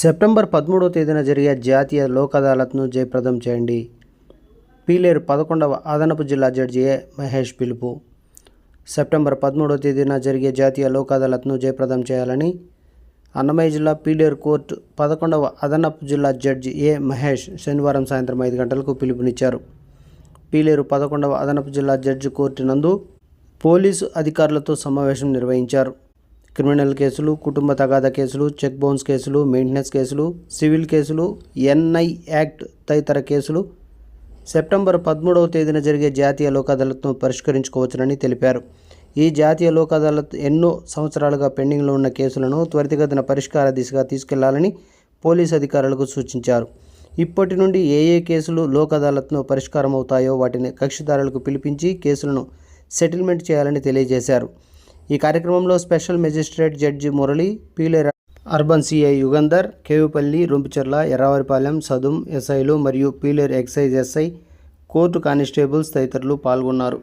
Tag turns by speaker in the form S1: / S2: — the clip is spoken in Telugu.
S1: సెప్టెంబర్ పదమూడవ తేదీన జరిగే జాతీయ లోక్ అదాలత్ను జయప్రదం చేయండి. పీలేరు పదకొండవ అదనపు జిల్లా జడ్జి ఏ మహేష్ పిలుపు. సెప్టెంబర్ పదమూడవ తేదీన జరిగే జాతీయ లోక్ అదాలత్ను జయప్రదం చేయాలని అన్నమయ్య జిల్లా పీలేరు కోర్టు పదకొండవ అదనపు జిల్లా జడ్జి ఏ మహేష్ శనివారం సాయంత్రం ఐదు గంటలకు పిలుపునిచ్చారు. పీలేరు పదకొండవ అదనపు జిల్లా జడ్జి కోర్టు నందు పోలీసు అధికారులతో సమావేశం నిర్వహించారు. క్రిమినల్ కేసులు కుటుంబ తగాదా కేసులు చెక్ బౌన్స్ కేసులు మెయింటెనెన్స్ కేసులు సివిల్ కేసులు ఎన్ఐ యాక్ట్ తదితర కేసులు సెప్టెంబర్ పదమూడవ తేదీన జరిగే జాతీయ లోక్ అదాలత్ను పరిష్కరించుకోవచ్చునని తెలిపారు. ఈ జాతీయ లోక్ అదాలత్ ఎన్నో సంవత్సరాలుగా పెండింగ్లో ఉన్న కేసులను త్వరితగతిన పరిష్కార దిశగా తీసుకెళ్ళాలని పోలీస్ అధికారులకు సూచించారు. ఇప్పటి నుండి ఏ ఏ కేసులు లోక్ అదాలత్ను పరిష్కారం అవుతాయో వాటిని కక్షిదారులకు పిలిపించి కేసులను సెటిల్మెంట్ చేయాలని తెలియజేశారు. ఈ కార్యక్రమంలో special magistrate judge Murali Pileru urban CI Yugandhar Kevupalli Rompicherla Erravaripalem Sadum ఎస్ఐలు మరియు Pileru excise SI court constables తదితరులు పాల్గొన్నారు.